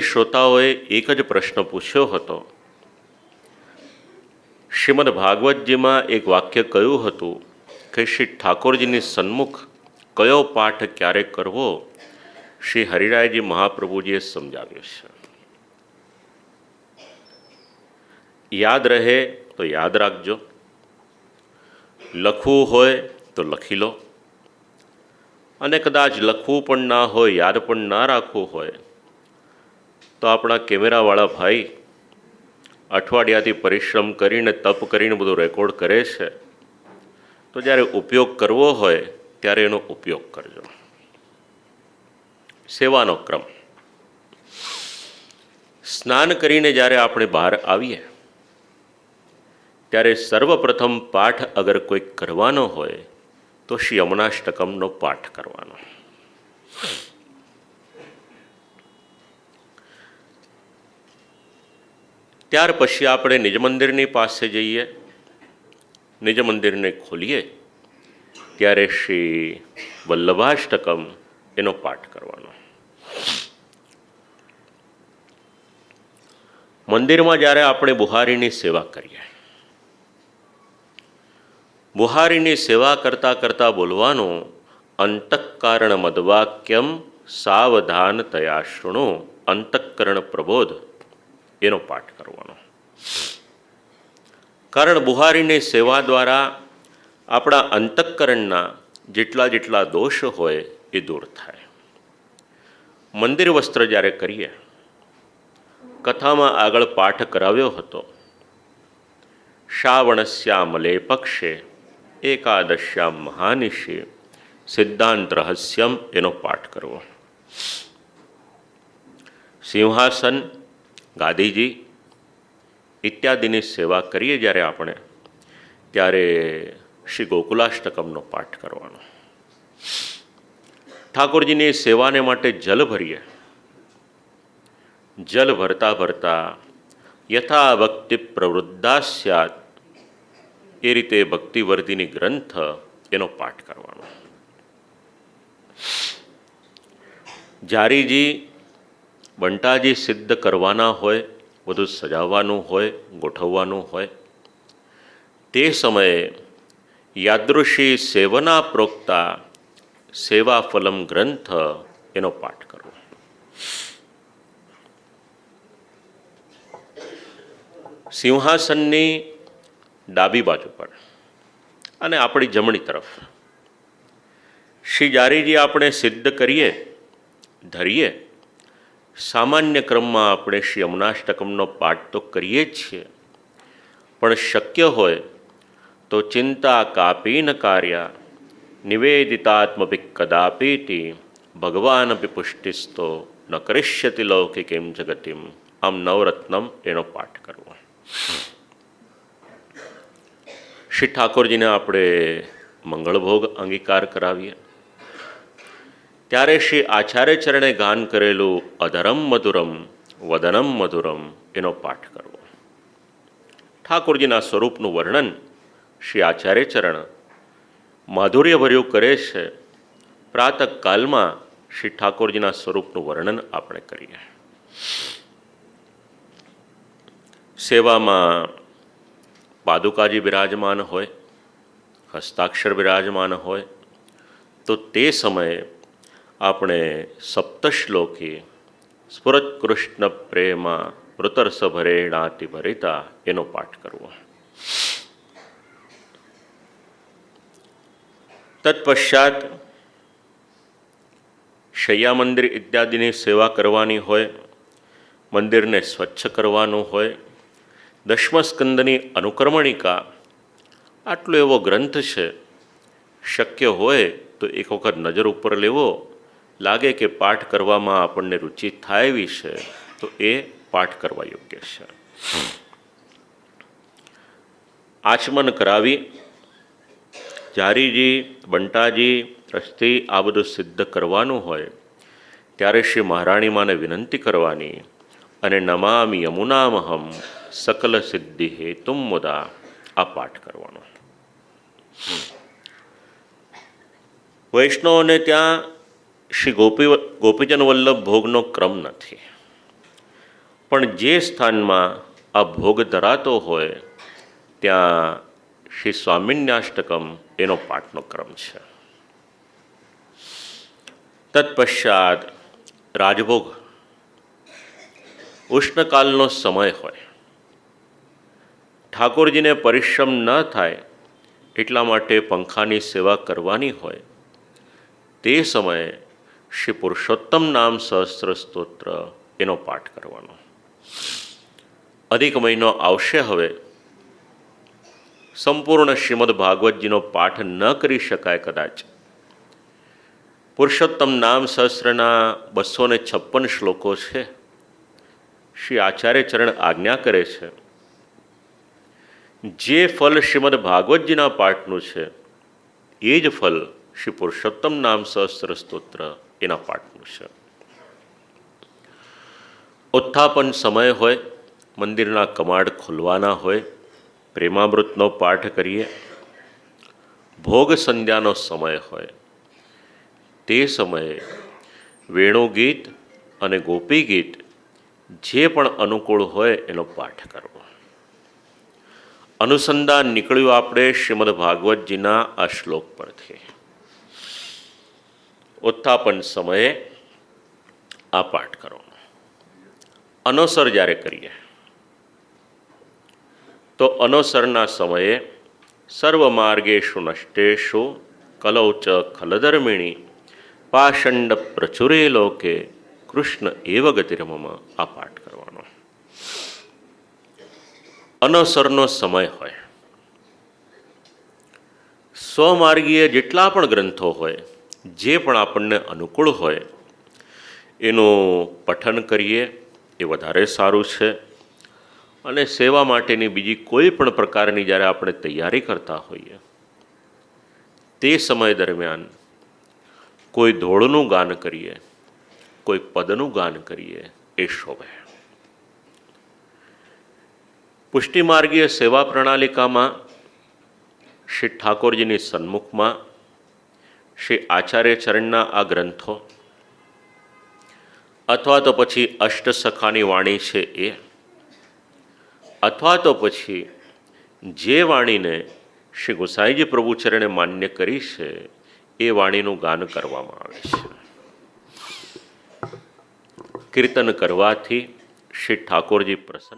શ્રોતાઓએ એક જ પ્રશ્ન પૂછ્યો હતો. શ્રીમદ ભાગવતજીમાં એક વાક્ય કહ્યું હતું કે, શ્રી ઠાકોરજીની સન્મુખ કયો પાઠ ક્યારે કરવો? શ્રી હરિરાયજી મહાપ્રભુજીએ સમજાવ્યું છે. યાદ રહે તો યાદ રાખજો. લખવું હોય તો લખી લો. અને કદાચ લખવું પણ ના હોય, યાદ પણ ના રાખવું હોય તો આપણા કેમેરાવાળા ભાઈ અઠવાડિયાથી પરિશ્રમ કરીને, તપ કરીને બધું રેકોર્ડ કરે છે. તો જ્યારે ઉપયોગ કરવો હોય, ત્યારે એનો ઉપયોગ કરજો. સેવાનો ક્રમ. સ્નાન કરીને જ્યારે આપણે બહાર આવીએ, ત્યારે સર્વપ્રથમ પાઠ અગર કોઈ કરવાનો હોય, તો શ્રી યમુનાષ્ટકમનો પાઠ કરવાનો. ત્યાર પછી આપણે નિજ મંદિરની પાસે જઈએ. નિજ મંદિરને ખોલીએ. ત્યારે શ્રી વલ્લભાષ્ટકમ એનો પાઠ કરવાનો. મંદિરમાં જ્યારે આપણે બુહારીની સેવા કરીએ, બુહારીની સેવા કરતાં કરતાં બોલવાનું, અંતઃકારણ મદવાક્યમ સાવધાન તયા શૃણુ, અંતઃકરણ પ્રબોધ એનો પાઠ કરવાનો. કારણ બુહારીની સેવા દ્વારા આપણા અંતઃકરણના જેટલા જેટલા દોષ હોય એ દૂર થાય. મંદિર વસ્ત્ર જ્યારે કરીએ, કથામાં આગળ પાઠ કરાવ્યો હતો શ્રાવણસ્યામલે પક્ષે, એકાદશ્યામ મહાનિશી, સિદ્ધાંત રહસ્યમ એનો પાઠ કરવો. સિંહાસન ગાદીજી ઇત્યાદિની સેવા કરીએ જ્યારે આપણે, ત્યારે શ્રી ગોકુલાષ્ટકમનો પાઠ કરવાનો. ઠાકોરજીની સેવાને માટે જલ ભરીએ. જલ ભરતા ભરતા યથા ભક્તિ પ્રવૃદ્ધા સ્યાત. એ રીતે ભક્તિવર્ધિની ગ્રંથ એનો પાઠ કરવાનો. જારીજી બંટાજી સિદ્ધ કરવાના હોય, બધું સજાવવાનું હોય, ગોઠવવાનું હોય. તે સમયે યાદૃશી સેવના પ્રોક્તા સેવા ફલમ ગ્રંથ એનો પાઠ કરવો. સિંહાસનની ડાબી બાજુ પર અને આપણી જમણી તરફ. શ્રી જારીજી આપણે સિદ્ધ કરીએ, ધરીએ સામાન્ય ક્રમમાં આપણે શ્રી અમનાષ્ટકમનો પાઠ તો કરીએ જ છીએ. પણ શક્ય હોય તો ચિંતા કાપીન કાર્યા નિવેદિતાત્મપિ કદાપીતિ ભગવાનપી પુષ્ટિસ્તો, ન કરિષ્યતિ લૌકિકીમ જગતિમ. આમ નવરત્નમ એનો પાઠ કરવો. શ્રી ઠાકોરજીને આપણે મંગળભોગ અંગીકાર કરાવીએ. ત્યારે શ્રી આચાર્ય ચરણે ગાન કરેલું અધરમ મધુરમ, વદનમ મધુરમ એનો પાઠ કરવો. ઠાકોરજીના સ્વરૂપનું વર્ણન શ્રી આચાર્ય ચરણ માધુર્યભર્યું કરે છે. પ્રાતકાલમાં શ્રી ઠાકોરજીના સ્વરૂપનું વર્ણન આપણે કરીએ. સેવામાં પાદુકાજી બિરાજમાન હોય, હસ્તાક્ષર બિરાજમાન હોય, તો તે સમયે આપણે સપ્તશ્લોકી સ્ફુરત કૃષ્ણ પ્રેમા મૃતરસ ભરેણાતિ ભરિતા એનો પાઠ કરવો. તત્પશ્ચાત શૈયા મંદિર ઇત્યાદિની સેવા કરવાની હોય, મંદિરને સ્વચ્છ કરવાનું હોય, દશમસ્કંદની અનુક્રમણિકા, આટલો એવો ગ્રંથ છે, શક્ય હોય તો એક વખત નજર ઉપર લેવો લાગે કે પાઠ કરવામાં આપણને રુચિ થાય એવી છે, તો એ પાઠ કરવા યોગ્ય છે. આચમન કરાવી, જારીજી, બંટાજી, રસ્તી આ બધું સિદ્ધ કરવાનું હોય, ત્યારે શ્રી મહારાણીમાને વિનંતી કરવાની, અને નમામિ યમુનામહમ સકલ સિદ્ધિ હેતુમ મુદા આ પાઠ કરવાનો. વૈષ્ણવને ત્યાં શ્રી ગોપી ગોપીચંદ વલ્લભ ભોગનો ક્રમ નથી. પણ જે સ્થાનમાં આ ભોગ ધરાતો હોય, ત્યાં શ્રી સ્વામિન્યાષ્ટકમ એનો પાઠનો ક્રમ છે. તત્પશ્ચાત રાજભોગ. ઉષ્ણકાલનો સમય હોય. ઠાકોરજીને પરિશ્રમ ન થાય એટલા માટે પંખાની સેવા કરવાની હોય, તે સમયે શ્રી પુરુષોત્તમ નામ સહસ્ત્ર સ્તોત્ર એનો પાઠ કરવાનો. અધિક મહિનો આવશે હવે. સંપૂર્ણ શ્રીમદ ભાગવતજીનો પાઠ ન કરી શકાય કદાચ. પુરુષોત્તમ નામ સહસ્ત્રના બસો ને છપ્પન શ્લોકો છે. શ્રી આચાર્ય ચરણ આજ્ઞા કરે છે. જે ફલ શ્રીમદ ભાગવતજીના પાઠનું છે, એ જ ફલ શ્રી પુરુષોત્તમ નામ સહસ્ત્ર સ્તોત્ર એના પાઠનું છે. ઉત્થાપન સમય હોય, મંદિરના કમાડ ખોલવાના હોય, પ્રેમામૃતનો પાઠ કરીએ, ભોગ સંધ્યાનો સમય હોય, તે સમયે વેણુગીત અને ગોપી ગીત જે પણ અનુકૂળ હોય એનો પાઠ કરવો. અનુસંધાન નીકળ્યું આપણે શ્રીમદ ભાગવતજીના આ શ્લોક પરથી. ઉત્થાપન સમયે આ પાઠ કરો. અનોસર જ્યારે કરીએ, તો અનોસરના સમયે સર્વ માર્ગેશુ નષ્ટેષુ કલૌ ચ ખલધર્મિણી પાષંડ પ્રચુરે લોકે કૃષ્ણ એવ ગતિરમમ આ પાઠ કરવાનો. અનવસરનો સમય હોય, સ્વમાર્ગીય જેટલા પણ ગ્રંથો હોય જે પણ આપણને અનુકૂળ હોય, એનું પઠન કરીએ એ વધારે સારું છે. અને સેવા માટેની બીજી કોઈ પણ પ્રકારની જ્યારે આપણે તૈયારી કરતા હોઈએ, તે સમય દરમિયાન કોઈ ધોળનું ગાન કરીએ, કોઈ પદનું ગાન કરીએ, એ શોભે. પુષ્ટિમાર્ગીય સેવા પ્રણાલિકામાં શ્રી ઠાકોરજીની સન્મુખમાં શ્રી આચાર્ય ચરણના આ ગ્રંથો. અથવા તો પછી અષ્ટસખાની વાણી છે એ. અથવા તો પછી જે વાણીને શ્રી ગોસાઈજી પ્રભુચરણે માન્ય કરી છે, એ વાણીનું ગાન કરવામાં આવે છે. કીર્તન કરવાથી શ્રી ઠાકોરજી પ્રસન્ન